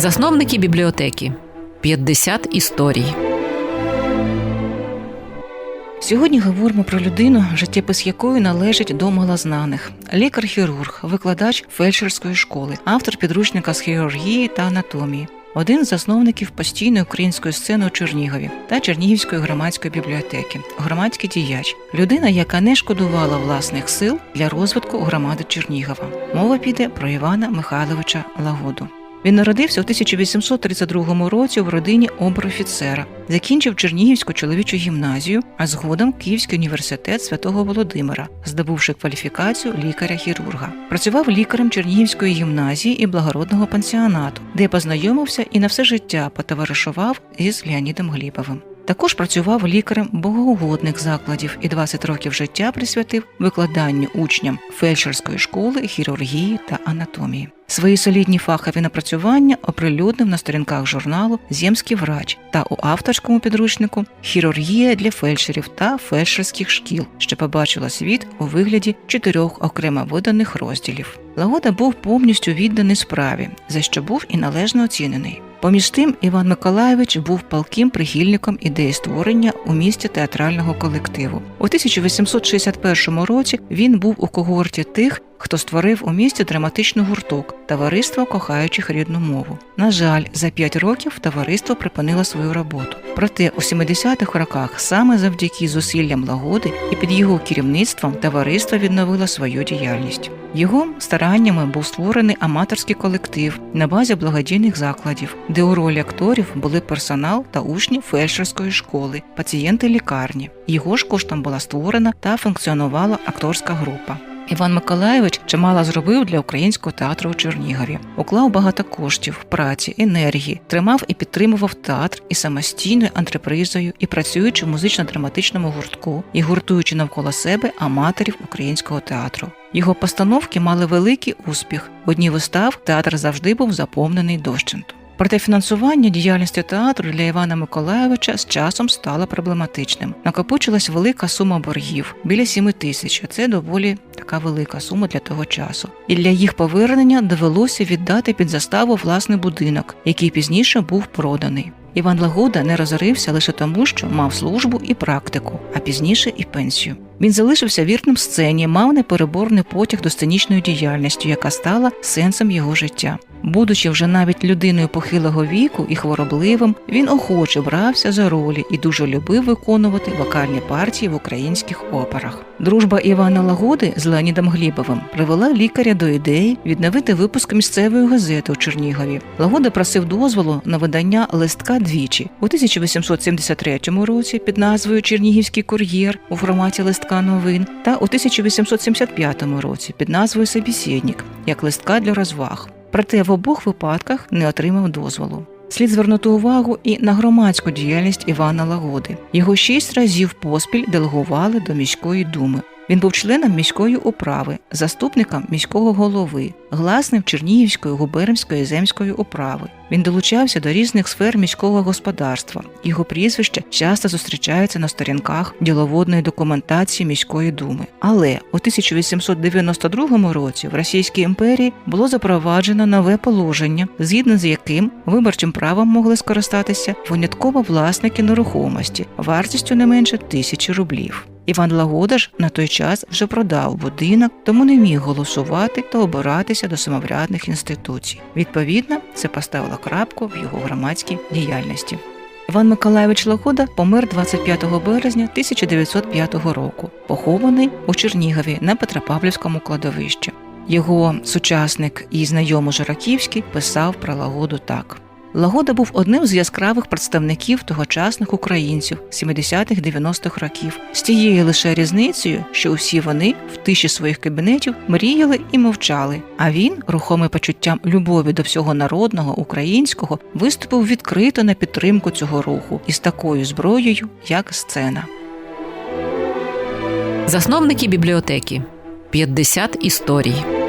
Засновники бібліотеки 50 історій. Сьогодні говоримо про людину, життєпис якої належить до малознаних. Лікар-хірург, викладач фельдшерської школи, автор підручника з хірургії та анатомії. Один з засновників постійної української сцени у Чернігові та Чернігівської громадської бібліотеки, громадський діяч, людина, яка не шкодувала власних сил для розвитку громади Чернігова. Мова піде про Івана Михайловича Лагоду. Він народився у 1832 році в родині обер-офіцера, закінчив Чернігівську чоловічу гімназію, а згодом Київський університет святого Володимира, здобувши кваліфікацію лікаря-хірурга. Працював лікарем Чернігівської гімназії і благородного пансіонату, де познайомився і на все життя потоваришував із Леонідом Глібовим. Також працював лікарем богоугодних закладів і 20 років життя присвятив викладанню учням фельдшерської школи, хірургії та анатомії. Свої солідні фахові напрацювання оприлюднив на сторінках журналу Земський врач та у авторському підручнику Хірургія для фельдшерів та фельдшерських шкіл, що побачила світ у вигляді чотирьох окремо виданих розділів. Лагода був повністю відданий справі, за що був і належно оцінений. Поміж тим, Іван Миколайович був палким прихильником ідеї створення у місті театрального колективу. У 1861 році він був у когорті тих, хто створив у місті драматичний гурток Товариство кохаючих рідну мову. На жаль, за п'ять років товариство припинило свою роботу. Проте у 70-х роках саме завдяки зусиллям лагоди і під його керівництвом товариство відновило свою діяльність. Його стараннями був створений аматорський колектив на базі благодійних закладів, де у ролі акторів були персонал та учні фельдшерської школи, пацієнти лікарні. Його ж коштом була створена та функціонувала акторська група. Іван Миколаєвич чимало зробив для українського театру у Чернігові, уклав багато коштів, праці, енергії, тримав і підтримував театр і самостійною антрепризою, і працюючи в музично-драматичному гуртку, і гуртуючи навколо себе аматорів українського театру. Його постановки мали великий успіх. В одній вистав театр завжди був заповнений дощенту. Проте фінансування діяльності театру для Івана Миколаєвича з часом стало проблематичним. Накопичилась велика сума боргів біля 7 тисяч. Це доволі така велика сума для того часу. І для їх повернення довелося віддати під заставу власний будинок, який пізніше був проданий. Іван Лагода не розорився лише тому, що мав службу і практику, а пізніше і пенсію. Він залишився вірним сцені, мав непереборний потяг до сценічної діяльності, яка стала сенсом його життя. Будучи вже навіть людиною похилого віку і хворобливим, він охоче брався за ролі і дуже любив виконувати вокальні партії в українських операх. Дружба Івана Лагоди з Леонідом Глібовим привела лікаря до ідеї відновити випуск місцевої газети у Чернігові. Лагода просив дозволу на видання листка двічі у 1873 році під назвою Чернігівський кур'єр у форматі листка новин та у 1875 році під назвою Собісєднік як листка для розваг. Проте в обох випадках не отримав дозволу. Слід звернути увагу і на громадську діяльність Івана Лагоди. Його шість разів поспіль делегували до міської думи. Він був членом міської управи, заступником міського голови, гласним Чернігівської губернської земської управи. Він долучався до різних сфер міського господарства. Його прізвище часто зустрічається на сторінках діловодної документації міської думи. Але у 1892 році в Російській імперії було запроваджено нове положення, згідно з яким виборчим правом могли скористатися винятково власники нерухомості вартістю не менше тисячі рублів. Іван Лагода ж на той час вже продав будинок, тому не міг голосувати та обиратися до самоврядних інституцій. Відповідно, це поставило крапку в його громадській діяльності. Іван Миколаївич Лагода помер 25 березня 1905 року, похований у Чернігові на Петропавлівському кладовищі. Його сучасник і знайомий Жураківський писав про Лагоду так. Лагода був одним з яскравих представників тогочасних українців 70-х-90-х років, з тією лише різницею, що усі вони в тиші своїх кабінетів мріяли і мовчали. А він, рухомий почуттям любові до всього народного українського, виступив відкрито на підтримку цього руху із такою зброєю, як сцена. Засновники бібліотеки 50 історій.